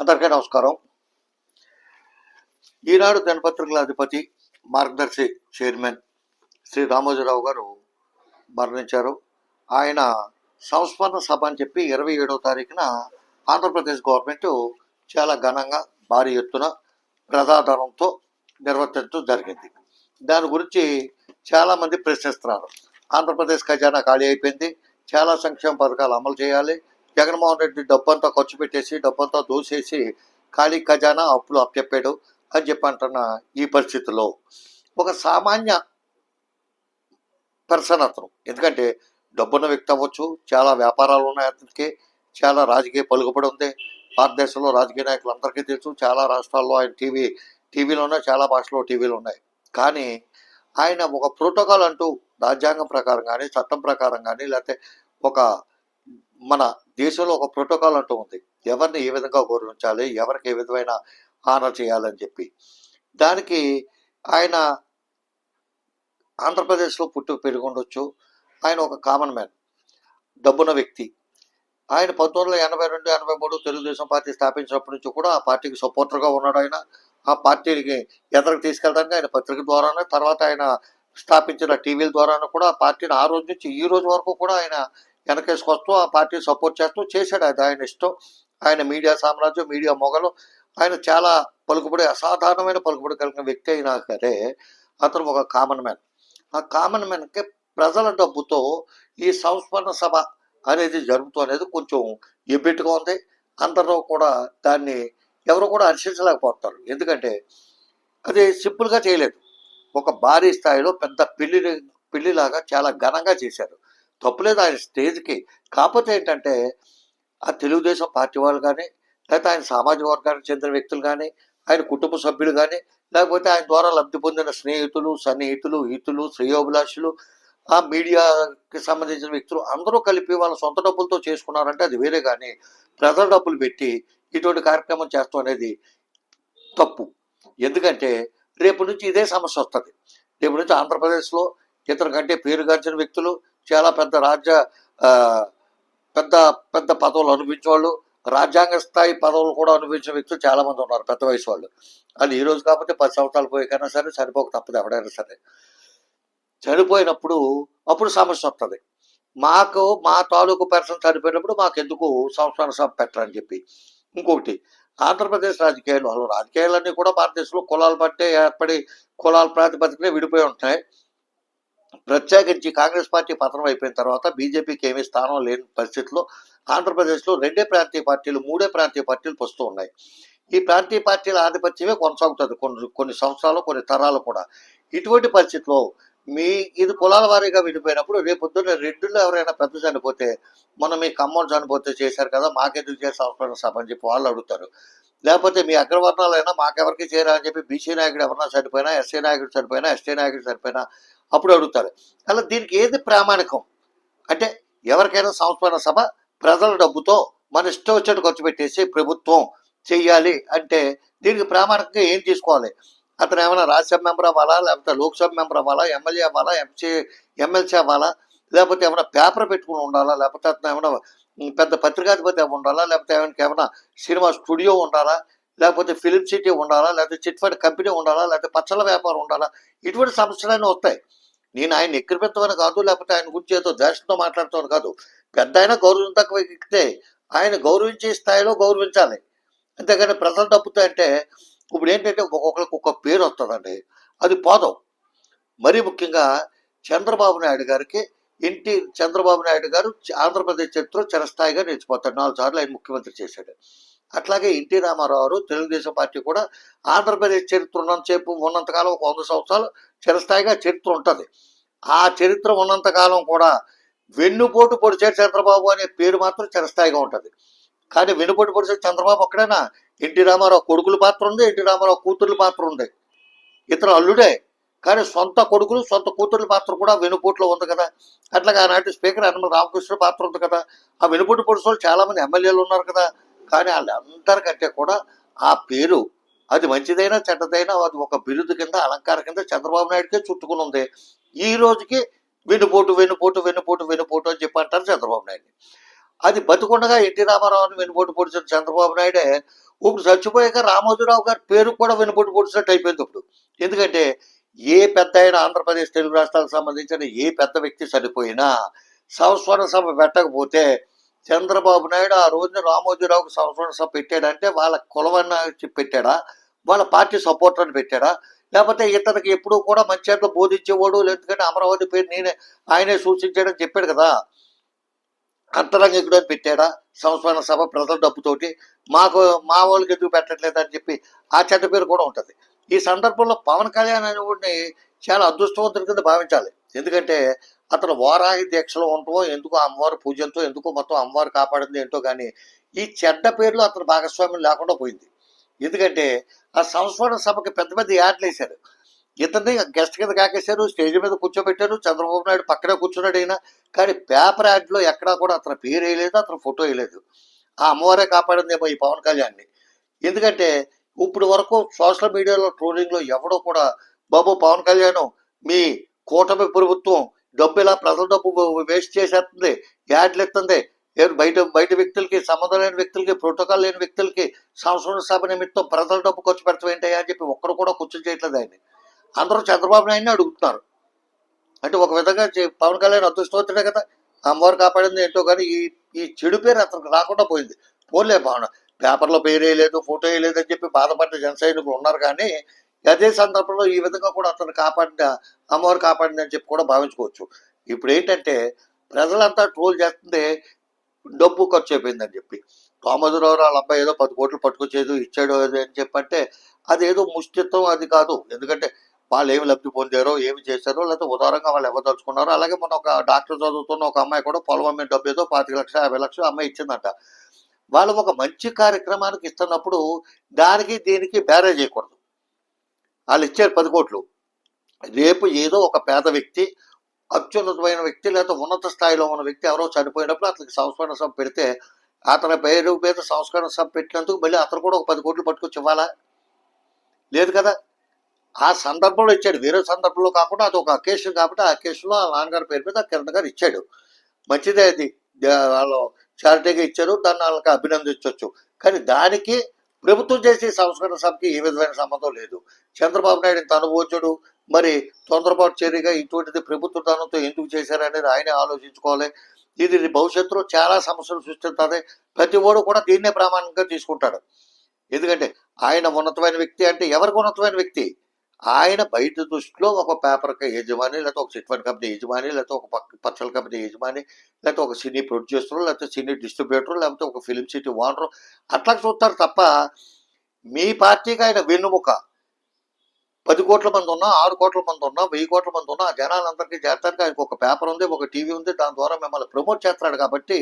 అందరికీ నమస్కారం. ఈనాడు దినపత్రికల అధిపతి మార్గదర్శి చైర్మన్ శ్రీ రామోజీరావు గారు మరణించారు. ఆయన సంస్మరణ సభ అని చెప్పి ఇరవై ఏడవ తారీఖున ఆంధ్రప్రదేశ్ గవర్నమెంట్ చాలా ఘనంగా భారీ ఎత్తున ప్రజాధనంతో నిర్వర్తించడం జరిగింది. దాని గురించి చాలామంది ప్రశ్నిస్తున్నారు. ఆంధ్రప్రదేశ్ ఖజానా ఖాళీ అయిపోయింది. చాలా సంక్షేమ పథకాలు అమలు చేయాలి. జగన్మోహన్ రెడ్డి డబ్బంతా ఖర్చు పెట్టేసి డబ్బంతా దోసేసి ఖాళీ ఖజానా అప్పులు అప్పచెప్పాడు అని చెప్పి అంటున్న ఈ పరిస్థితిలో ఒక సామాన్య పర్సన్ అతను. ఎందుకంటే డబ్బున్న వ్యక్తి అవ్వచ్చు చాలా వ్యాపారాలు ఉన్నాయి అతనికి చాలా రాజకీయ పలుకుబడి ఉంది. భారతదేశంలో రాజకీయ నాయకులు అందరికీ తెలుసు చాలా రాష్ట్రాల్లో ఆయన టీవీ టీవీలో ఉన్నాయి చాలా భాషలో టీవీలు ఉన్నాయి. కానీ ఆయన ఒక ప్రోటోకాల్ అంటూ రాజ్యాంగం ప్రకారం కానీ చట్టం ప్రకారం కానీ లేకపోతే ఒక మన దేశంలో ఒక ప్రోటోకాల్ అంటూ ఉంది. ఎవరిని ఏ విధంగా గౌరవించాలి ఎవరికి ఏ విధమైన ఆనర్ చేయాలని చెప్పి. దానికి ఆయన ఆంధ్రప్రదేశ్లో పుట్టి పెరిగి ఉండొచ్చు ఆయన ఒక కామన్ మ్యాన్ డబ్బున వ్యక్తి. ఆయన పంతొమ్మిది వందల ఎనభై రెండు ఎనభై మూడు తెలుగుదేశం పార్టీ స్థాపించినప్పటి నుంచి కూడా ఆ పార్టీకి సపోర్టర్గా ఉన్నాడు ఆయన. ఆ పార్టీకి ఎదరికి తీసుకెళ్ళడానికి ఆయన పత్రిక ద్వారానే తర్వాత ఆయన స్థాపించిన టీవీల ద్వారానే కూడా ఆ పార్టీని ఆ రోజు నుంచి ఈ రోజు వరకు కూడా ఆయన వెనకేసుకొస్తూ ఆ పార్టీ సపోర్ట్ చేస్తూ చేశాడు. అది ఆయన ఇష్టం. ఆయన మీడియా సామ్రాజ్యం మీడియా మొగలు ఆయన చాలా పలుకుబడి అసాధారణమైన పలుకుబడి కలిగిన వ్యక్తి అయినా సరే అతను ఒక కామన్ మ్యాన్ ఆ కామన్ మ్యాన్కి ప్రజల డబ్బుతో ఈ సంస్మరణ సభ అనేది జరుగుతూ అనేది కొంచెం ఎబ్బెట్టుగా ఉంది. అందరూ కూడా దాన్ని ఎవరు కూడా హర్షించలేకపోతారు ఎందుకంటే అది సింపుల్గా చేయలేదు. ఒక భారీ స్థాయిలో పెద్ద పెళ్ళి పెళ్ళిలాగా చాలా ఘనంగా చేశారు. తప్పులేదు. ఆయన స్టేజ్కి. కాకపోతే ఏంటంటే ఆ తెలుగుదేశం పార్టీ వాళ్ళు కానీ లేకపోతే ఆయన సామాజిక వర్గానికి చెందిన వ్యక్తులు కానీ ఆయన కుటుంబ సభ్యులు కానీ లేకపోతే ఆయన ద్వారా లబ్ధి పొందిన స్నేహితులు సన్నిహితులు హితులు శ్రేయోభిలాషులు ఆ మీడియాకి సంబంధించిన వ్యక్తులు అందరూ కలిపి వాళ్ళ సొంత డబ్బులతో చేసుకున్నారంటే అది వేరే కానీ ప్రజల డబ్బులు పెట్టి ఇటువంటి కార్యక్రమం చేస్తాం అనేది తప్పు. ఎందుకంటే రేపు నుంచి ఇదే సమస్య వస్తుంది. రేపు నుంచి ఆంధ్రప్రదేశ్లో ఇతర కంటే పేరుగాంచిన వ్యక్తులు చాలా పెద్ద రాజ్య పెద్ద పెద్ద పదవులు అనుభవించే వాళ్ళు రాజ్యాంగ స్థాయి పదవులు కూడా అనుభవించిన వ్యక్తులు చాలా మంది ఉన్నారు పెద్ద వయసు వాళ్ళు. అది ఈ రోజు కాకపోతే పది సంవత్సరాలు పోయికైనా సరే చనిపోక తప్పదు ఎవడైనా సరే. చనిపోయినప్పుడు అప్పుడు సమస్య వస్తుంది మాకు మా తాలూకు పర్సన్ చనిపోయినప్పుడు మాకు ఎందుకు సంవత్సరాల సభ పెట్టరని చెప్పి. ఇంకొకటి ఆంధ్రప్రదేశ్ రాజకీయాలు వాళ్ళు రాజకీయాలన్నీ కూడా భారతదేశంలో కులాలు బట్టే ఏర్పడి కులాల ప్రాతిపదికనే విడిపోయి ఉంటాయి. ప్రత్యేకించి కాంగ్రెస్ పార్టీ పతనం అయిపోయిన తర్వాత బీజేపీకి ఏమీ స్థానం లేని పరిస్థితిలో ఆంధ్రప్రదేశ్లో రెండే ప్రాంతీయ పార్టీలు మూడే ప్రాంతీయ పార్టీలు వస్తూ ఉన్నాయి. ఈ ప్రాంతీయ పార్టీల ఆధిపత్యమే కొనసాగుతుంది కొన్ని కొన్ని సంవత్సరాలు కొన్ని తరాలు కూడా. ఇటువంటి పరిస్థితిలో మీ ఇది కులాల వారీగా విడిపోయినప్పుడు రేపు పొద్దున్న రెడ్డిలో ఎవరైనా పెద్ద చనిపోతే మనం మీ ఖమ్మం చనిపోతే చేశారు కదా మాకెందుకు చేసే అవసరం సభ అని చెప్పి వాళ్ళు అడుగుతారు. లేకపోతే మీ అగ్రవర్ణాలైనా మాకెవరికి చేయరా అని చెప్పి బీసీ నాయకుడు ఎవరైనా చనిపోయినా ఎస్సీ నాయకుడు చనిపోయినా ఎస్టీ నాయకుడు చనిపోయినా అప్పుడు అడుగుతారు. అలా దీనికి ఏది ప్రామాణికం? అంటే ఎవరికైనా సంస్మరణ సభ ప్రజల డబ్బుతో మన ఇష్టం వచ్చేట్టు ఖర్చు పెట్టేసి ప్రభుత్వం చెయ్యాలి అంటే దీనికి ప్రామాణికంగా ఏం తీసుకోవాలి? అతను ఏమైనా రాజ్యసభ మెంబర్ అవ్వాలా? లేకపోతే లోక్సభ మెంబర్ అవ్వాలా? ఎమ్మెల్యే అవ్వాలా? ఎంసీ ఎమ్మెల్సీ అవ్వాలా? లేకపోతే ఏమైనా పేపర్ పెట్టుకుని ఉండాలా? లేకపోతే అతను ఏమైనా పెద్ద పత్రికాధిపతి ఉండాలా? లేకపోతే ఏమైనా ఏమైనా సినిమా స్టూడియో ఉండాలా? లేకపోతే ఫిలిం సిటీ ఉండాలా? లేకపోతే చిట్ ఫండ్ కంపెనీ ఉండాలా? లేకపోతే పచ్చల వ్యాపారం ఉండాలా? ఇటువంటి సమస్యలన్నీ వస్తాయి. నేను ఆయన ఎక్కిరిపెత్తమని కాదు లేకపోతే ఆయన గురించి ఏదో ద్వేషంతో మాట్లాడతామని కాదు. పెద్ద ఆయన గౌరవం తక్కువ ఎక్కితే ఆయన గౌరవించే స్థాయిలో గౌరవించాలి. అంతేగాని ప్రజల తప్పుతాయంటే అంటే ఇప్పుడు ఏంటంటే ఒక్కొక్కరికి ఒక్కొక్క పేరు వస్తుందండి. అది పోదాం. మరీ ముఖ్యంగా చంద్రబాబు నాయుడు గారికి ఇంటి చంద్రబాబు నాయుడు గారు ఆంధ్రప్రదేశ్ చరిత్ర చిరస్థాయిగా నిలిచిపోతాడు నాలుగు సార్లు ఆయన ముఖ్యమంత్రి చేశాడు. అట్లాగే ఎన్టీ రామారావు గారు తెలుగుదేశం పార్టీ కూడా ఆంధ్రప్రదేశ్ చరిత్ర ఉన్నంతసేపు ఉన్నంతకాలం ఒక వంద సంవత్సరాలు చిరస్థాయిగా చరిత్ర ఉంటుంది. ఆ చరిత్ర ఉన్నంతకాలం కూడా వెన్నుపోటు పొడిచే చంద్రబాబు అనే పేరు మాత్రం చిరస్థాయిగా ఉంటుంది. కానీ వెన్నుపోటు పొడిచే చంద్రబాబు ఒక్కడైనా? ఎన్టీ రామారావు కొడుకుల పాత్ర ఉంది ఎన్టీ రామారావు కూతుర్ల పాత్ర ఉంది. ఇతర అల్లుడే. కానీ సొంత కొడుకులు సొంత కూతుర్ల పాత్ర కూడా వెనుపోట్లో ఉంది కదా. అట్లాగే ఆనాటి స్పీకర్ యనమల రామకృష్ణ పాత్ర ఉంది కదా. ఆ వెనుపోటు పొడిసోళ్ళు చాలా మంది ఎమ్మెల్యేలు ఉన్నారు కదా. కానీ వాళ్ళందరికంటే కూడా ఆ పేరు అది మంచిదైనా చెడ్డదైనా అది ఒక బిరుదు కింద అలంకారం కింద చంద్రబాబు నాయుడుకే చుట్టుకుని ఉంది. ఈ రోజుకి వెనుపోటు వెనుపోటు వెనుపోటు వెనుపోటు అని చెప్పి అంటారు చంద్రబాబు నాయుడు అది బతుకుండగా ఎన్టీ రామారావుని వెనుపోటు పొడిచిన చంద్రబాబు నాయుడే ఇప్పుడు చచ్చిపోయాక రామోజీరావు గారి పేరు కూడా వెనుపోటు పొడిచినట్టు అయిపోయింది ఇప్పుడు. ఎందుకంటే ఏ పెద్ద అయిన ఆంధ్రప్రదేశ్ తెలుగు రాష్ట్రాలకు సంబంధించిన ఏ పెద్ద వ్యక్తి చనిపోయినా సంస్మరణ సభ పెట్టకపోతే చంద్రబాబు నాయుడు ఆ రోజున రామోజీరావుకు సంస్మరణ సభ పెట్టాడంటే వాళ్ళ కులవన్న పెట్టాడా వాళ్ళ పార్టీ సపోర్ట్ అని పెట్టాడా? లేకపోతే ఇతనికి ఎప్పుడూ కూడా మంచి చేతిలో బోధించేవాడు లేదంటే అమరావతి పేరు నేనే ఆయనే సూచించాడని చెప్పాడు కదా? అంతరంగికుడు అని పెట్టాడా? సంస్మరణ సభ ప్రజల డబ్బుతోటి. మాకు మా వాళ్ళకి ఎందుకు పెట్టట్లేదు అని చెప్పి ఆ చెడ్డ పేరు కూడా ఉంటుంది. ఈ సందర్భంలో పవన్ కళ్యాణ్ అనేవాడిని చాలా అదృష్టవంతుడి కింద భావించాలి. ఎందుకంటే అతను వారాహి దీక్షలో ఉండటం ఎందుకో అమ్మవారి పూజలతో ఎందుకో మొత్తం అమ్మవారు కాపాడింది ఏంటో కానీ ఈ చెడ్డ పేర్లు అతను భాగస్వామ్యం లేకుండా పోయింది. ఎందుకంటే ఆ సంస్మరణ సభకి పెద్ద పెద్ద యాడ్లు వేశారు. ఇతన్ని గెస్ట్ కింద కాకేశారు స్టేజ్ మీద కూర్చోబెట్టారు చంద్రబాబు నాయుడు పక్కనే కూర్చున్నాడు అయినా కానీ పేపర్ యాడ్లో ఎక్కడా కూడా అతని పేరు వేయలేదు అతను ఫోటో వేయలేదు. ఆ అమ్మవారే కాపాడిందేమో ఈ పవన్ కళ్యాణ్ని. ఎందుకంటే ఇప్పుడు వరకు సోషల్ మీడియాలో ట్రోలింగ్లో ఎవడో కూడా బాబు పవన్ కళ్యాణ్ మీ కూటమి ప్రభుత్వం డబ్బు ఇలా ప్రజల డబ్బు వేస్ట్ చేసేస్తుంది యాడ్లు ఎత్తుంది బయట బయట వ్యక్తులకి సంబంధం లేని వ్యక్తులకి ప్రోటోకాల్ లేని వ్యక్తులకి సంవత్సరం సభ నిమిత్తం ప్రజల డబ్బు ఖర్చు పెడతాం ఏంటయ్యా అని చెప్పి ఒక్కరు కూడా కూర్చొని చేయట్లేదు ఆయన్ని. అందరూ చంద్రబాబు నాయుడిని అడుగుతున్నారు. అంటే ఒక విధంగా చే- పవన్ కళ్యాణ్ అదృష్టవంతుడే కదా. అమ్మవారు కాపాడింది ఏంటో కానీ ఈ ఈ చెడు పేరు అతనికి రాకుండా పోయింది. పోలే భావన పేపర్లో పేరు వేయలేదు ఫోటో వేయలేదు అని చెప్పి బాధపడ్డ జన సైనికులు ఉన్నారు కానీ అదే సందర్భంలో ఈ విధంగా కూడా అతను కాపాడిన అమ్మవారు కాపాడింది అని చెప్పి కూడా భావించుకోవచ్చు. ఇప్పుడు ఏంటంటే ప్రజలంతా ట్రోల్ చేస్తుంది డబ్బు ఖర్చు అయిపోయిందని చెప్పి. కామధురావు వాళ్ళ అబ్బాయి ఏదో పది కోట్లు పట్టుకొచ్చేది ఇచ్చాడు అని చెప్పంటే అది ఏదో ముష్టిత్వం అది కాదు. ఎందుకంటే వాళ్ళు ఏమి లబ్ధి పొందారో ఏమి చేశారో లేకపోతే ఉదారంగా వాళ్ళు ఇవ్వదలుచుకున్నారో అలాగే మన ఒక డాక్టర్ చదువుతున్న ఒక అమ్మాయి కూడా పొలం అమ్మే డబ్బు ఏదో పాతిక లక్షలు యాభై లక్షలు అమ్మాయి ఇచ్చిందంట. వాళ్ళు ఒక మంచి కార్యక్రమానికి ఇస్తున్నప్పుడు దానికి దీనికి బ్యారేజ్ చేయకూడదు. వాళ్ళు ఇచ్చారు పది కోట్లు. రేపు ఏదో ఒక పేద వ్యక్తి అత్యున్నతమైన వ్యక్తి లేదా ఉన్నత స్థాయిలో ఉన్న వ్యక్తి ఎవరో చనిపోయినప్పుడు అతనికి సంస్మరణ సభ పెడితే అతని పేరు మీద సంస్కరణ సభ పెట్టినందుకు మళ్ళీ అతను కూడా ఒక పది కోట్లు పట్టుకొచ్చి ఇవ్వాలా? లేదు కదా. ఆ సందర్భంలో ఇచ్చాడు. వేరే సందర్భంలో కాకుండా అది ఒక అకేషన్ కాబట్టి ఆ అకేషన్లో ఆ నాన్నగారి పేరు మీద కిరణ్ గారు ఇచ్చాడు. మంచిదే అది. వాళ్ళు చారిటీగా ఇచ్చారు. దాన్ని వాళ్ళకి అభినందించవచ్చు కానీ దానికి ప్రభుత్వం చేసే సంస్కరణ సభకి ఏ విధమైన సంబంధం లేదు. చంద్రబాబు నాయుడు ఇంత అనుభవించడు మరి తొందరపాటు చర్యగా ఇటువంటిది ప్రభుత్వ దానంతో ఎందుకు చేశారనేది ఆయనే ఆలోచించుకోవాలి. ఇది భవిష్యత్తులో చాలా సమస్యలు సృష్టిస్తుంది ప్రతి ఓడు కూడా దీన్నే ప్రామాణికంగా తీసుకుంటాడు. ఎందుకంటే ఆయన ఉన్నతమైన వ్యక్తి అంటే ఎవరికి ఉన్నతమైన వ్యక్తి? ఆయన బయట దృష్టిలో ఒక పేపర్ యజమాని లేకపోతే ఒక సిట్వన్ కంపెనీ యజమాని లేకపోతే ఒక పక్- పచ్చల కంపెనీ యజమాని లేకపోతే ఒక సినీ ప్రొడ్యూసర్ లేకపోతే సినీ డిస్ట్రిబ్యూటర్ లేకపోతే ఒక ఫిలిం సిటీ ఓనర్ అట్లా చూస్తారు తప్ప మీ పార్టీకి ఆయన వెన్నుముక. పది కోట్ల మంది ఉన్నా ఆరు కోట్ల మంది ఉన్నా వెయ్యి కోట్ల మంది ఉన్నా ఆ జనాలందరికీ చేస్తారు ఆయనకు ఒక పేపర్ ఉంది ఒక టీవీ ఉంది దాని ద్వారా మిమ్మల్ని ప్రమోట్ చేస్తాడు కాబట్టి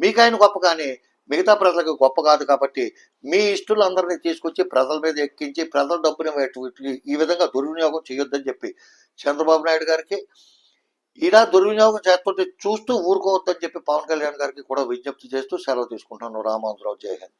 మీకు ఆయన గొప్ప కానీ మిగతా ప్రజలకు గొప్ప కాదు కాబట్టి మీ ఇష్టలందరినీ తీసుకొచ్చి ప్రజల మీద ఎక్కించి ప్రజల డబ్బుని ఈ విధంగా దుర్వినియోగం చేయొద్దని చెప్పి చంద్రబాబు నాయుడు గారికి ఇలా దుర్వినియోగం చేస్తుంటే చూస్తూ ఊరుకోవద్దని చెప్పి పవన్ కళ్యాణ్ గారికి కూడా విజ్ఞప్తి చేస్తూ సెలవు తీసుకుంటాను రామాంధ్రరావు జై హింద్.